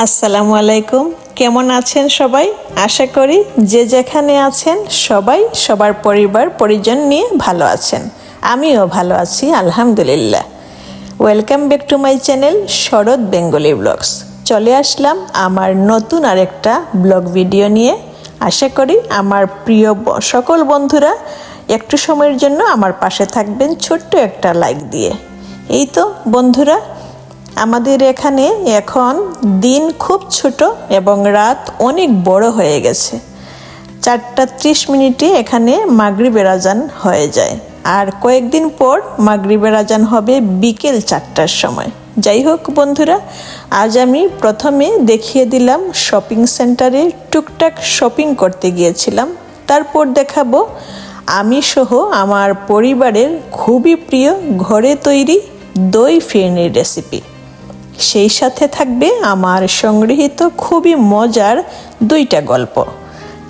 আসসালামু আলাইকুম। কেমন আছেন সবাই? আশা করি যে যেখানে আছেন সবাই সবার পরিবার, পরিজন নিয়ে ভালো আছেন। আমিও ভালো আছি, আলহামদুলিল্লাহ। Welcome back to my channel Sharat Bengali vlogs. চলে আসলাম আমার নতুন আরেকটা ব্লগ ভিডিও নিয়ে। আশা করি আমার প্রিয় সকল বন্ধুরা একটু সময়ের জন্য আমার পাশে থাকবেন ছোট্ট একটা লাইক দিয়ে। এই তো বন্ধুরা আমাদের এখানে এখন দিন খুব ছোট এবং রাত অনেক বড় হয়ে গেছে। চারটা ত্রিশ মিনিটে এখানে মাগরিবের আজান হয়ে যায়। আর কয়েকদিন পর মাগরিবের আজান হবে বিকেল চারটার সময়। যাই হোক বন্ধুরা, আজ আমি প্রথমে দেখিয়ে দিলাম শপিং সেন্টারে টুকটাক শপিং করতে গিয়েছিলাম। তারপর দেখাবো, আমি সহ আমার পরিবারের খুবই প্রিয় ঘরে তৈরি দই ফিরনির রেসিপি সেই সাথে থাকবে আমার সংগৃহীত খুবই মজার দুইটা গল্প।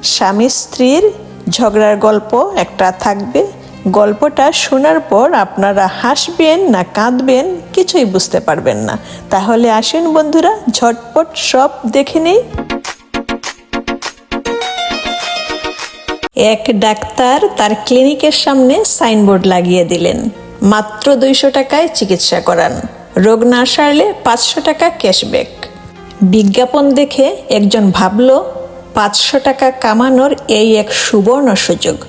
স্বামী স্ত্রীর ঝগড়ার গল্প একটা থাকবে। গল্পটা শোনার পর আপনারা হাসবেন না কাঁদবেন কিছুই বুঝতে পারবেন না। তাহলে আসেন বন্ধুরা, ঝটপট সব দেখে নেই। এক ডাক্তার তার ক্লিনিকের সামনে সাইনবোর্ড লাগিয়ে দিলেন। মাত্র দুইশো টাকায় চিকিৎসা করান। রোগ না সারলে পাঁচশো টাকা ক্যাশব্যাক। বিজ্ঞাপন দেখে একজন ভাবল, পাঁচশো টাকা কামানোর এই এক সুবর্ণ সুযোগ।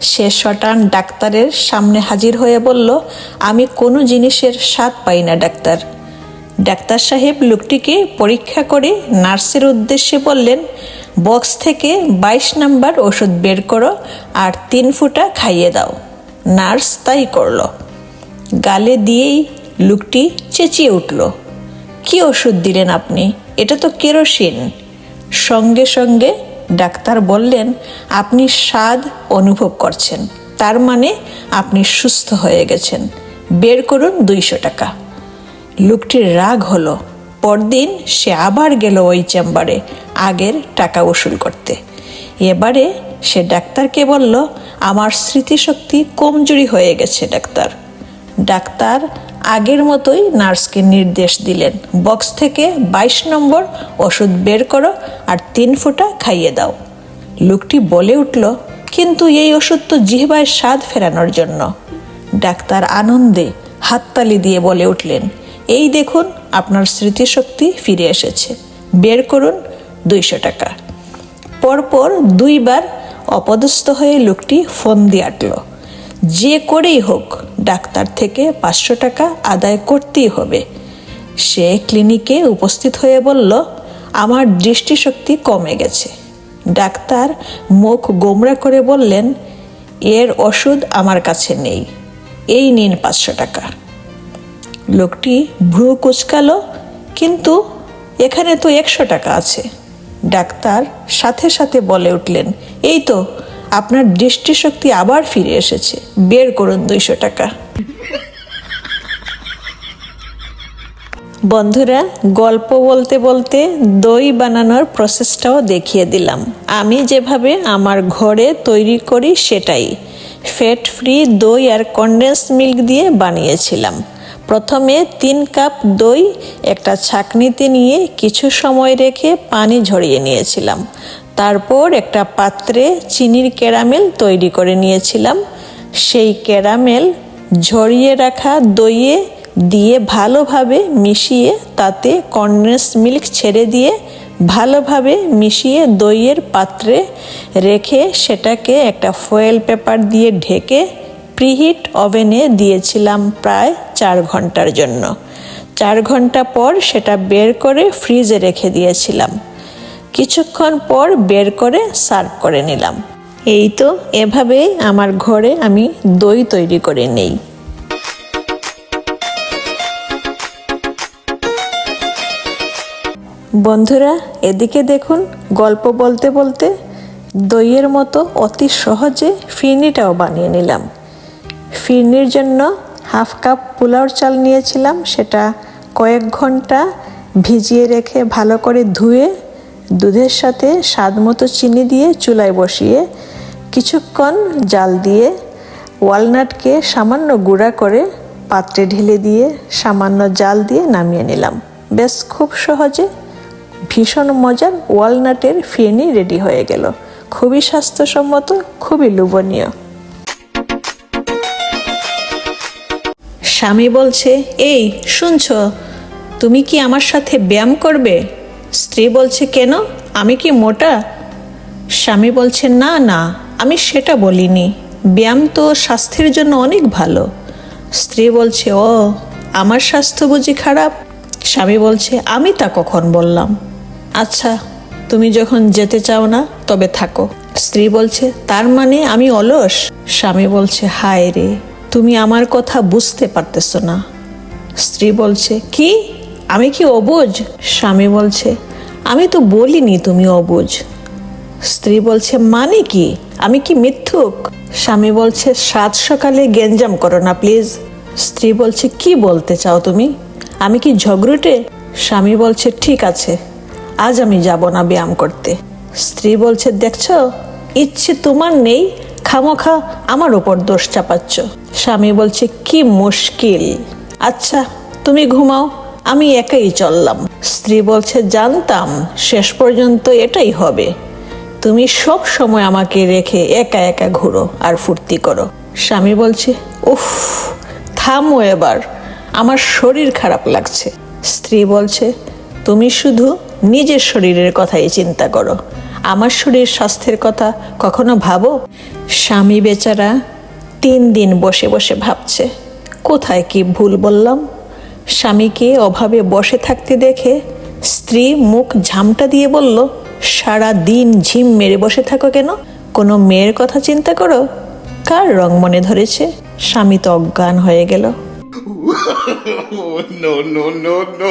সে শটান ডাক্তারের সামনে হাজির হয়ে বলল, আমি কোনো জিনিসের স্বাদ পাই না, ডাক্তার। ডাক্তার সাহেব লোকটিকে পরীক্ষা করে নার্সের উদ্দেশ্যে বললেন, বক্স থেকে বাইশ নাম্বার ওষুধ বের করো আর তিন ফুটা খাইয়ে দাও। নার্স তাই করল। গালে দিয়েই লোকটি চেঁচিয়ে উঠল, কি ওষুধ দিলেন আপনি? এটা তো কেরোসিন। সঙ্গে সঙ্গে ডাক্তার বললেন, আপনি স্বাদ অনুভব করছেন, তার মানে আপনি সুস্থ হয়ে গেছেন। বের করুন দুইশো টাকা। লোকটির রাগ হলো, পরদিন সে আবার গেল ওই চেম্বারে আগের টাকা উসুল করতে। এবারে সে ডাক্তারকে বলল, আমার স্মৃতিশক্তি কমজোরি হয়ে গেছে, ডাক্তার। ডাক্তার আগের মতোই নার্সকে নির্দেশ দিলেন। বক্স থেকে বাইশ নম্বর ওষুধ বের করো আর তিন ফোঁটা খাইয়ে দাও। লোকটি বলে উঠল, কিন্তু এই ওষুধ তো জিহ্বায় স্বাদ ফেরানোর জন্য। ডাক্তার আনন্দে হাততালি দিয়ে বলে উঠলেন, এই দেখুন, আপনার স্মৃতিশক্তি ফিরে এসেছে। বের করুন দুইশো টাকা। পরপর দুইবার অপদস্থ হয়ে লোকটি ফোন দিয়ে আটল। যে করেই হোক, ডাক্তার থেকে পাঁচশো টাকা আদায় করতেই হবে। সে ক্লিনিকে উপস্থিত হয়ে বলল, আমার দৃষ্টিশক্তি কমে গেছে। ডাক্তার মুখ গোমরা করে বললেন, এর ওষুধ আমার কাছে নেই। এই নিন পাঁচশো টাকা। লোকটি ভ্রু কুচকালো, কিন্তু এখানে তো একশো টাকা আছে। ডাক্তার সাথে সাথে বলে উঠলেন, এই তো আপনার দৃষ্টিশক্তি আবার ফিরে এসেছে। বের করুন দুইশো টাকা। বন্ধুরা, গল্প বলতে বলতে দই বানানোর প্রসেসটাও দেখিয়ে দিলাম। আমি যেভাবে আমার ঘরে তৈরি করি সেটাই। ফ্যাট ফ্রি দই আর কন্ডেন্স মিল্ক দিয়ে বানিয়েছিলাম। প্রথমে তিন কাপ দই, একটা ছাকনিতে নিয়ে কিছু সময় রেখে পানি ঝরিয়ে নিয়েছিলাম। তারপর একটা পাত্রে চিনির ক্যারামেল তৈরি করে নিয়েছিলাম। সেই ক্যারামেল ঝরিয়ে রাখা দইয়ে দিয়ে ভালোভাবে মিশিয়ে তাতে কন্ডেন্স মিল্ক ছেড়ে দিয়ে ভালোভাবে মিশিয়ে দইয়ের পাত্রে রেখে সেটাকে একটা ফয়েল পেপার দিয়ে ঢেকে প্রিহিট ওভেনে দিয়েছিলাম প্রায় চার ঘণ্টার জন্য। চার ঘণ্টা পর সেটা বের করে ফ্রিজে রেখে দিয়েছিলাম। কিছুক্ষণ পর বের করে সার্ভ করে নিলাম। এই তো এভাবে আমার ঘরে আমি দই তৈরি করে নেই। বন্ধুরা, এদিকে দেখুন, গল্প বলতে বলতে দইয়ের মতো অতি সহজে ফিরনিটাও বানিয়ে নিলাম। ফিরনির জন্য হাফ কাপ পোলাওর চাল নিয়েছিলাম, সেটা কয়েক ঘণ্টা ভিজিয়ে রেখে ভালো করে ধুয়ে দুধের সাথে স্বাদ মতো চিনি দিয়ে চুলায় বসিয়ে কিছুক্ষণ জাল দিয়ে ওয়ালনাটকে সামান্য গুঁড়া করে পাত্রে ঢেলে দিয়ে সামান্য জাল দিয়ে নামিয়ে নিলাম। বেশ খুব সহজে ভীষণ মজার ওয়ালনাটের ফিরনি রেডি হয়ে গেল। খুবই স্বাস্থ্যসম্মত, খুবই লোভনীয়। স্বামী বলছে, এই, শুনছ? তুমি কি আমার সাথে ব্যায়াম করবে? স্ত্রী বলছে, কেন? আমি কি মোটা? স্বামী বলছে, না না, আমি সেটা বলিনি। ব্যায়াম তো স্বাস্থ্যের জন্য অনেক ভালো। স্ত্রী বলছে, ও, আমার স্বাস্থ্য বুঝি খারাপ? স্বামী বলছে, আমি তা কখন বললাম? আচ্ছা তুমি যখন যেতে চাও না, তবে থাকো। স্ত্রী বলছে, তার মানে আমি অলস? স্বামী বলছে, হায় রে, তুমি আমার কথা বুঝতে পারতেছো না। স্ত্রী বলছে, কি? আমি কি অবুঝ স্বামী বলছে, আমি তো বলিনি তুমি অবুঝ স্ত্রী বলছে মানে কি? আমি কি মিথ্যুক? স্বামী বলছে, সাত সকালে গেঞ্জাম করো না, প্লিজ। স্ত্রী বলছে, কি বলতে চাও তুমি? আমি কি ঝগড়ুটে? স্বামী বলছে, ঠিক আছে, আজ আমি যাব না ব্যায়াম করতে। স্ত্রী বলছে, দেখছ, ইচ্ছে তোমার নেই খামোখা আমার ওপর দোষ চাপাচ্ছ। স্বামী বলছে, কি মুশকিল। আচ্ছা তুমি ঘুমাও। আমি একাই চললাম। স্ত্রী বলছে, জানতাম, শেষ পর্যন্ত এটাই হবে। তুমি সব সময় আমাকে রেখে একা একা ঘুরো আর ফুর্তি করো। স্বামী বলছে, উফ, থামো এবার, আমার শরীর খারাপ লাগছে। স্ত্রী বলছে, তুমি শুধু নিজের শরীরের কথাই চিন্তা করো। আমার শরীর স্বাস্থ্যের কথা কখনো ভাবো? স্বামী বেচারা তিন দিন বসে বসে ভাবছে, কোথায় কি ভুল বললাম? স্বামীকে অভাবে বসে থাকতে দেখে স্ত্রী মুখ ঝামটা দিয়ে বলল সারা দিন ঝিম মেরে বসে থাকো কেন? কোনো মেয়ের কথা চিন্তা করো? কার রং মনে ধরেছে? স্বামী তো অজ্ঞান হয়ে গেল। Oh, no, no, no, no.